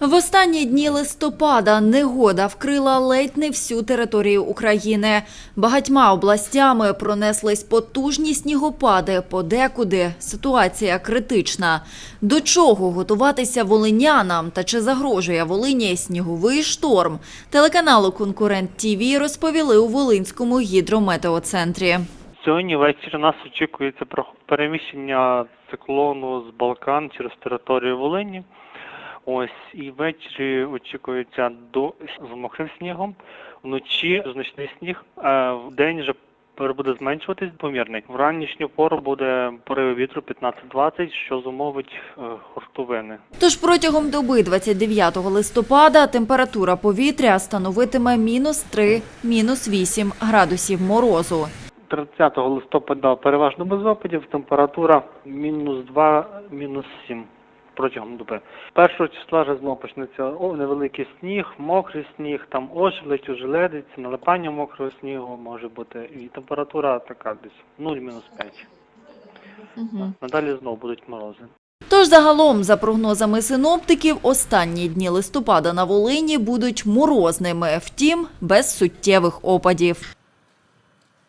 В останні дні листопада негода вкрила ледь не всю територію України. Багатьма областями пронеслись потужні снігопади, подекуди ситуація критична. До чого готуватися волинянам та чи загрожує Волині сніговий шторм? Телеканалу Конкурент ТІВІ розповіли у Волинському гідрометеоцентрі. Сьогодні ввечері нас очікується переміщення циклону з Балкан через територію Волині. Ось і ввечері очікується до з мокрим снігом, вночі значний сніг, а в день вже буде зменшуватись помірний. В ранішню пору буде пориви вітру 15-20, що зумовить е, хуртовини. Тож протягом доби 29 листопада температура повітря становитиме мінус 3, мінус 8 градусів морозу. 30 листопада переважно без опадів, температура мінус 2, мінус 7 протягом доби. Першого числа вже знову почнеться о, невеликий сніг, мокрий сніг, там ожеледь, ожеледець, налипання мокрого снігу може бути. І температура така десь 0, мінус 5. Надалі знову будуть морози. Тож загалом, за прогнозами синоптиків, останні дні листопада на Волині будуть морозними, втім, без суттєвих опадів.